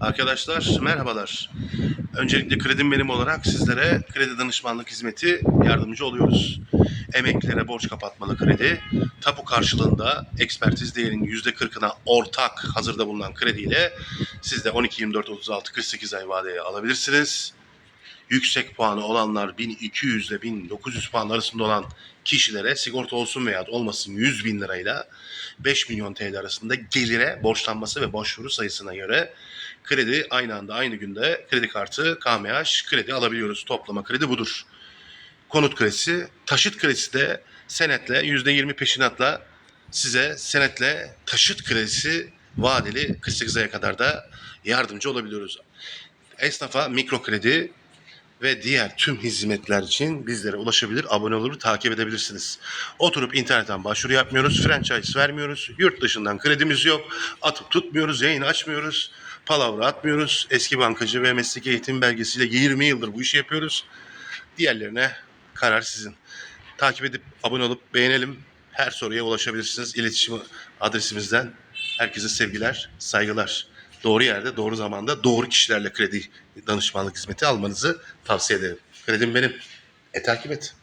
Arkadaşlar merhabalar. Öncelikle kredim benim olarak sizlere kredi danışmanlık hizmeti yardımcı oluyoruz. Emeklilere borç kapatmalı kredi, tapu karşılığında ekspertiz değerinin %40'ına ortak hazırda bulunan krediyle siz de 12, 24, 36, 48 ay vadeye alabilirsiniz. Yüksek puanı olanlar 1200 ile 1900 puan arasında olan kişilere sigorta olsun veya olmasın 100 bin lirayla 5 milyon TL arasında gelire borçlanması ve başvuru sayısına göre kredi aynı anda aynı günde kredi kartı KMH kredi alabiliyoruz. Toplama kredi budur. Konut kredisi, taşıt kredisi de senetle %20 peşinatla size senetle taşıt kredisi vadeli 48 aya kadar da yardımcı olabiliyoruz. Esnafa mikro kredi ve diğer tüm hizmetler için bizlere ulaşabilir, abone olur, takip edebilirsiniz. Oturup internetten başvuru yapmıyoruz, franchise vermiyoruz, yurt dışından kredimiz yok, atıp tutmuyoruz, yayın açmıyoruz, palavra atmıyoruz. Eski bankacı ve mesleki eğitim belgesiyle 20 yıldır bu işi yapıyoruz. Diğerlerine karar sizin. Takip edip abone olup beğenelim. Her soruya ulaşabilirsiniz. İletişim adresimizden herkese sevgiler, saygılar. Doğru yerde, doğru zamanda, doğru kişilerle kredi danışmanlık hizmeti almanızı tavsiye ederim. Kredim benim. E takip et.